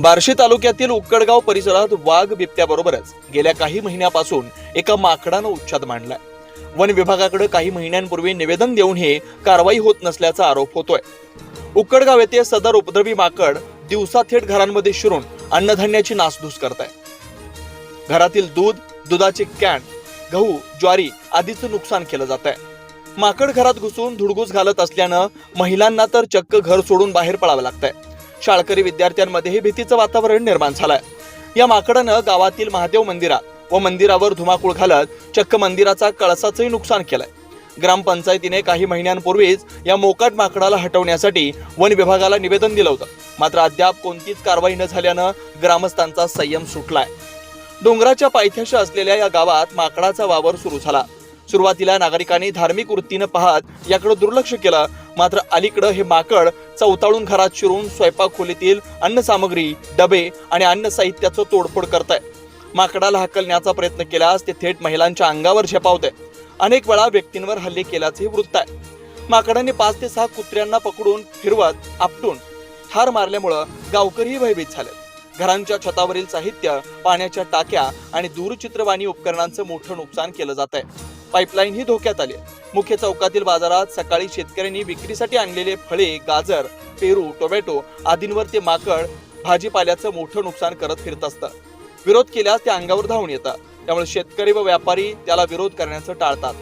बार्शी तालुक्यातील उक्कडगाव परिसरात वाघ बिबट्याबरोबरच गेल्या काही महिन्यापासून एका माकडानं उच्छाद मांडलाय. वन विभागाकडे काही महिन्यांपूर्वी निवेदन देऊन हे कारवाई होत नसल्याचा आरोप होतोय. उक्कडगाव येथे सदर उपद्रवी माकड दिवसा थेट घरांमध्ये शिरून अन्नधान्याची नासधूस करत आहे घरातील दूध दुधाचे कॅन गहू ज्वारी आदीचं नुकसान केलं जात आहे माकड घरात घुसून धुडगूस घालत असल्यानं महिलांना तर चक्क घर सोडून बाहेर पडावं लागतंय. शाळकरी विद्यार्थ्यांमध्येही भीतीचं वातावरण निर्माण झालंय. या माकडानं गावातील महादेव मंदिरात व मंदिरावर धुमाकूळ घालत चक्क मंदिराचा कळसाचंही नुकसान केलंय. ग्रामपंचायतीने काही महिन्यांपूर्वीच या मोकाट माकडाला हटवण्यासाठी वन विभागाला निवेदन दिलं होतं. मात्र अद्याप कोणतीच कारवाई न झाल्यानं ग्रामस्थांचा संयम सुटलाय. डोंगराच्या पायथ्याशी असलेल्या या गावात माकडाचा वावर सुरू झाला. सुरुवातीला नागरिकांनी धार्मिक वृत्तीनं पाहत याकडे दुर्लक्ष केलं. मात्र अलीकडं हे माकड चौताळून घरात शिरून स्वयंपाक खोलीतील अन्न सामग्री डबे आणि अन्न साहित्याचं तोडफोड करत आहे माकडाला हकलण्याचा प्रयत्न केल्यास ते थेट महिलांच्या अंगावर झेपावते अनेक वेळा व्यक्तींवर हल्ले केल्याचंही वृत्त आहे. माकडाने पाच ते सहा कुत्र्यांना पकडून फिरवत आपटून ठार मारल्यामुळं गावकरीही भयभीत झाले. घरांच्या छतावरील साहित्य पाण्याच्या टाक्या आणि दूरचित्रवाणी उपकरणांचं मोठं नुकसान केलं जात आहे पाईपलाईन ही धोक्यात आली मुख्य चौकातील बाजारात सकाळी शेतकऱ्यांनी विक्रीसाठी आणलेले फळे गाजर पेरू टोमॅटो आदींवर ते माकड भाजीपाल्याचं मोठं नुकसान करत फिरत असतं. विरोध केल्यास ते अंगावर धावून येतात. त्यामुळे शेतकरी व व्यापारी त्याला विरोध करण्याचं टाळतात.